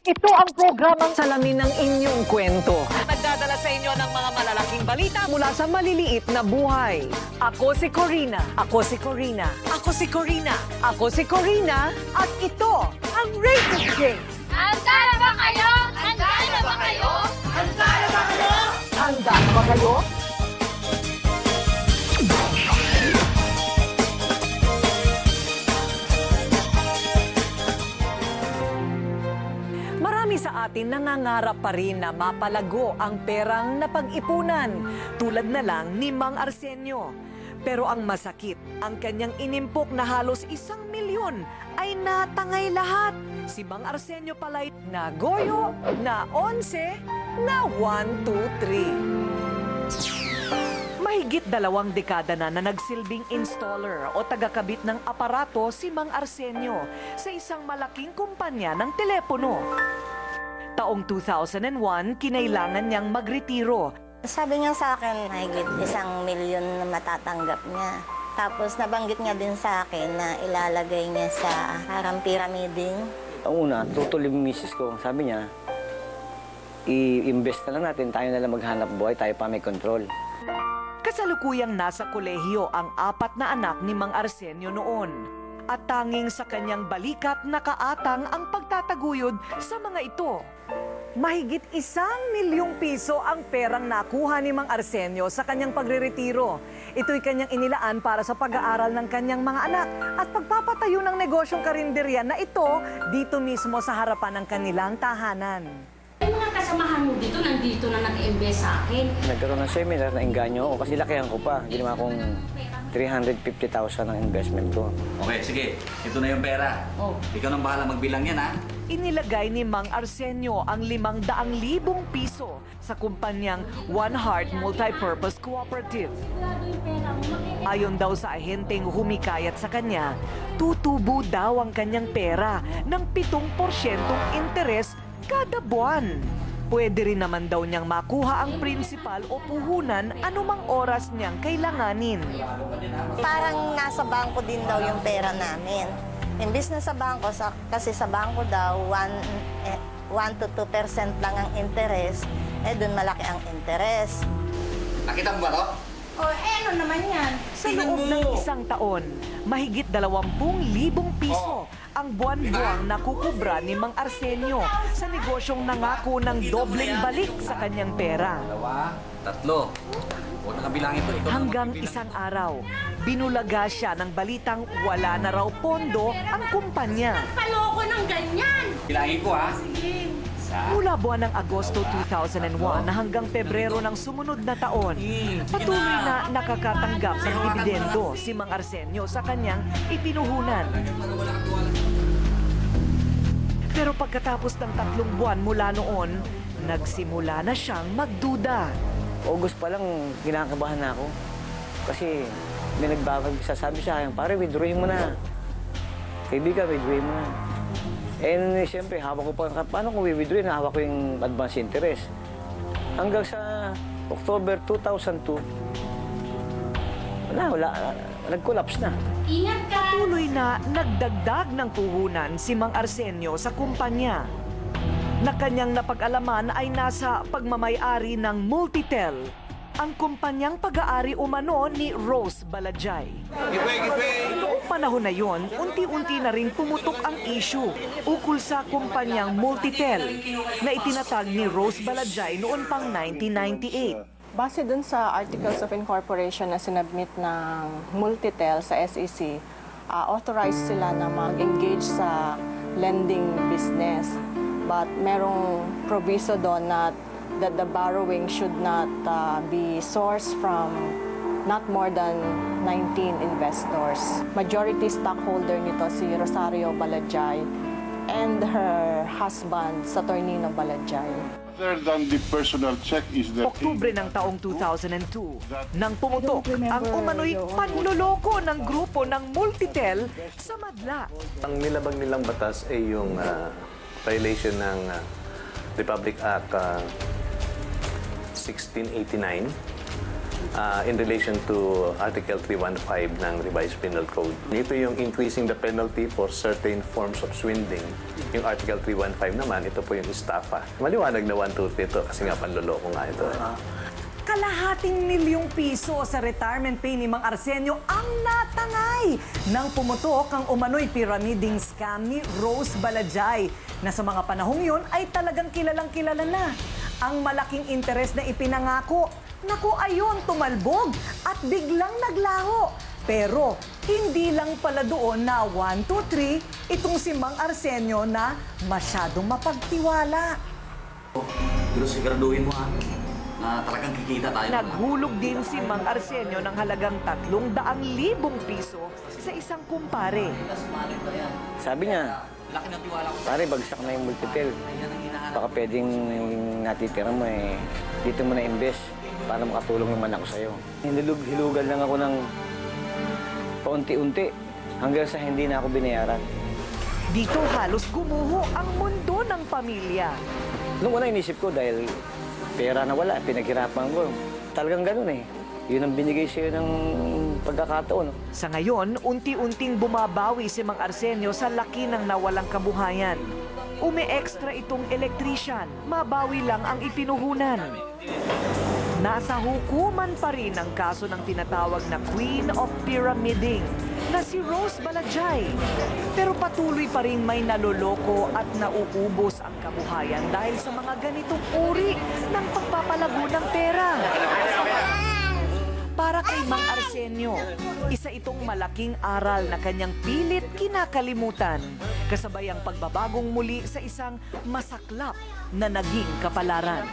Ito ang programang salamin ng inyong kwento. Nagdadala sa inyo ng mga malalaking balita. Mula sa maliliit na buhay. Ako si Corina. Ako si Corina. Ako si Corina. Ako si Corina. At ito ang Rated Game. Handa na ba kayo? Handa na ba kayo? Handa na ba kayo? Marami sa atin nangangarap pa rin na mapalago ang perang napag-ipunan, tulad na lang ni Mang Arsenio. Pero ang masakit, ang kanyang inimpok na halos isang milyon ay natangay lahat. Si Mang Arsenio pala'y na goyo, na onse, na 1, 2, 3. Mahigit dalawang dekada na na nagsilbing installer o tagakabit ng aparato si Mang Arsenio sa isang malaking kumpanya ng telepono. Taong 2001, kinailangan niyang magretiro Sabi niya sa akin, mahigit isang milyon na matatanggap niya. Tapos nabanggit niya din sa akin na ilalagay niya sa harang pyramiding. Ang una, tutuloy misis ko. Sabi niya, i-invest na lang natin, tayo na lang maghanap buhay, tayo pa may control. Kasalukuyang nasa kolehiyo ang apat na anak ni Mang Arsenio noon. At tanging sa kanyang balikat nakaatang ang pagtataguyod sa mga ito. Mahigit isang milyong piso ang perang nakuha ni Mang Arsenio sa kanyang pagreretiro. Ito'y kanyang inilaan para sa pag-aaral ng kanyang mga anak at pagpapatayo ng negosyong karinderya na ito dito mismo sa harapan ng kanilang tahanan. Kasamahan mo dito, nandito na nag-invest sa akin. Nagkaroon ng seminar na engganyo ako kasi lakihan ko pa. Ginawa kong 350,000 ang investment ko. Okay, sige. Ito na yung pera. Oh. Ikaw nang bahala magbilang yan, ha? Inilagay ni Mang Arsenio ang limang daang libong piso sa kumpanyang One Heart Multipurpose Cooperative. Ayon daw sa ahenteng humikayat sa kanya, tutubo daw ang kanyang pera ng 7% interes kada buwan. Pwede rin naman daw niyang makuha ang prinsipal o puhunan anumang oras niyang kailanganin. Parang nasa bangko din daw yung pera namin. Imbis na sa bangko, sa, kasi sa bangko daw, 1 eh, 1 to 2 percent lang ang interest, eh dun malaki ang interest. Nakita mo ba to? O, eh, ano naman yan? Sa loob ng isang taon, mahigit 20,000 piso ang buwan-buwang nakukubra ni Mang Arsenio sa negosyong nangako ng dobleng balik sa kanyang pera. Dalawa, tatlo. Huwag na kabilangin to. Ikaw na Hanggang magbibilang. isang araw, binulaga siya ng balitang wala na raw pondo ang kumpanya. Paloko ng ganyan! Bilangin ko, ha? Isa. Mula buwan ng Agosto 2001 na hanggang Pebrero ng sumunod na taon, patuloy na nakakatanggap ng dividendo si Mang Arsenio sa kanyang ipinuhunan. Pero pagkatapos ng tatlong buwan mula noon, nagsimula na siyang magduda. August pa lang, kinakabahan na ako. Kasi may nagbabag, sasabi sa akin, pare, withdrawin mo na. Kaibigan, withdrawin mo na. Eh, siyempre, hawak ko pa, paano kung withdrawin? Hawak ko yung advance interest. Hanggang sa October 2002, wala, wala, nag-collapse na. Ingat ka! Tuloy na nagdagdag ng puhunan si Mang Arsenio sa kumpanya. Na kanyang napag-alaman ay nasa pagmamayari ng Multitel, ang kumpanyang pag-aari umano ni Rose Balajay. Noong panahon na yon, unti-unti na rin pumutok ang issue ukol sa kumpanyang Multitel na itinatag ni Rose Balajay noon pang 1998. Base dun sa Articles of Incorporation na sinabmit ng Multitel sa SEC, ah, authorized sila na mag-engage sa lending business. But merong proviso doon na that the borrowing should not ah, be sourced from not more than 19 investors. Majority stockholder nito si Rosario Balajay and her husband, Saturnino Balajay. Other than the personal check is the Oktubre ng taong 2002 nang pumutok ang umano'y panloloko ng grupo ng Multitel sa Madla. Ang nilabag nilang batas ay yung ah, violation ng ah, Republic Act ah, 1689 uh, in relation to Article 315 ng Revised Penal Code. Ito yung increasing the penalty for certain forms of swindling. Yung Article 315 naman, ito po yung estafa. Maliwanag na one truth nito kasi nga panloloko nga ito. eh. Kalahating milyong piso sa retirement pay ni Mang Arsenio ang natangay nang pumutok ang umano'y pyramiding scam ni Rose Balajay na sa mga panahong yun ay talagang kilalang kilala na. Ang malaking interes na ipinangako, naku ayun, tumalbog at biglang naglaho. Pero hindi lang pala doon na 1, 2, 3 itong si Mang Arsenio na masyadong mapagtiwala. Pero siguraduhin mo ha, na talagang kikita tayo. Naghulog din si Mang Arsenio ng halagang 300,000 piso sa isang kumpare. Sabi niya, Laki ng tiwala ko. pare, bagsak na yung multiple. Baka pwedeng natitira mo eh, dito mo na invest para makatulong naman ako sa'yo. Hinulog, hilugan lang ako ng paunti-unti hanggang sa hindi na ako binayaran. Dito halos gumuho ang mundo ng pamilya. Nung una inisip ko dahil pera na wala, pinaghirapan ko. Talagang ganun eh. Yun ang binigay sa'yo ng pagkakataon. Sa ngayon, unti-unting bumabawi si Mang Arsenio sa laki ng nawalang kabuhayan. Umi-extra itong electrician, mabawi lang ang ipinuhunan. Nasa hukuman pa rin ang kaso ng tinatawag na Queen of Pyramiding na si Rose Balajay. Pero patuloy pa rin may naloloko at nauubos ang kabuhayan dahil sa mga ganitong uri ng pagpapalago ng pera. Para kay Mang Arsenio, isa itong malaking aral na kanyang pilit kinakalimutan, kasabay ang pagbabagong muli sa isang masaklap na naging kapalaran.